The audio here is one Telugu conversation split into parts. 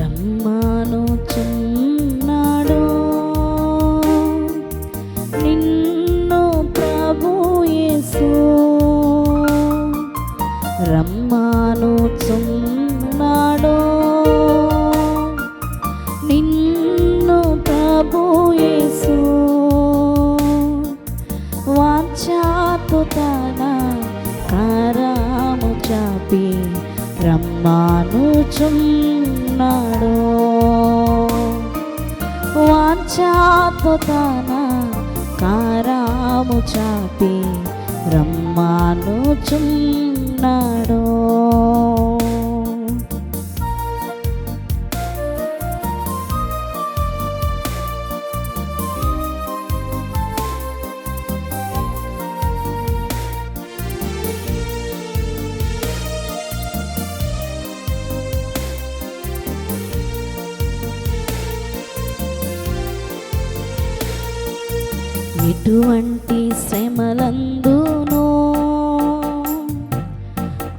రమ్మానుచున్నాడు నిన్ను ప్రభు యేసు. రమ్మానుచున్నాడు నిన్ను ప్రభు యేసు. వాచాతు తన కారాము చాపి రమ్మానుచున్నాడు వాంఛాతో తన కారాము చాపి రమ్మానుచున్నాడు ఎటువంటి శ్రమలందునో.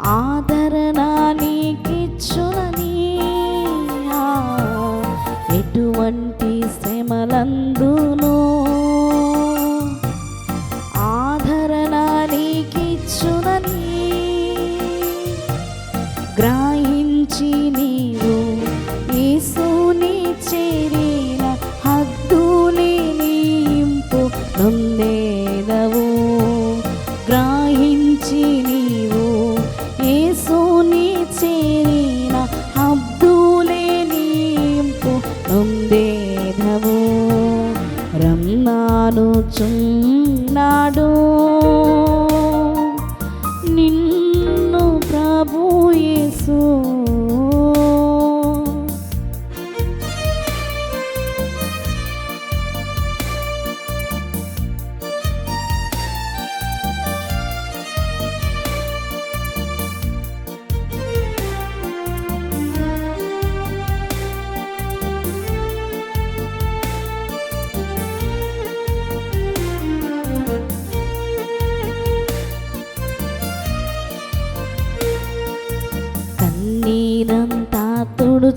ఆదరణ నీకిచ్చునని. ఎటువంటి శ్రమలందునో. ఆదరణ నీకిచ్చునని. గ్రా రమ్నాను నిన్ను ప్రభు యేసు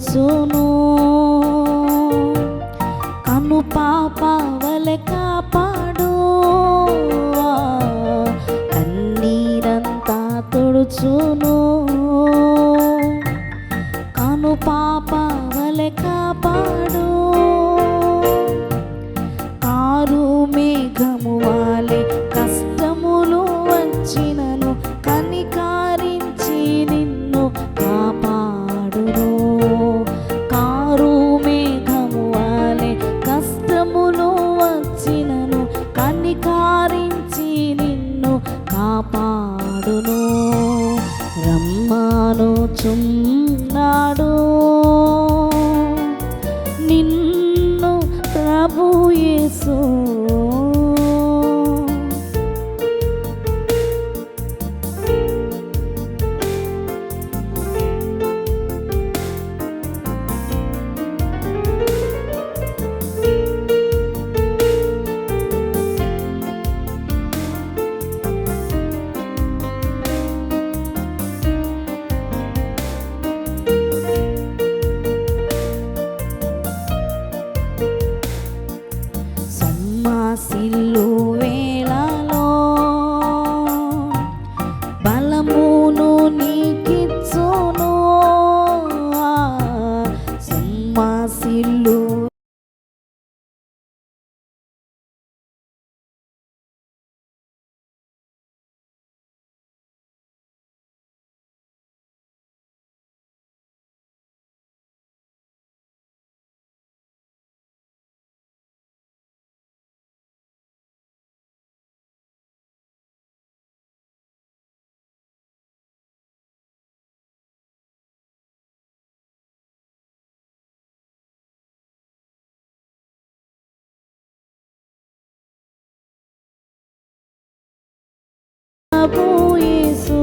চুনু వచ్చినను కన్నికారించి నిన్ను కాపాడును. రమ్మాను చున్నాడు lu ప్రభుయేసు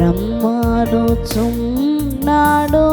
రమ్మాను చున్నాడో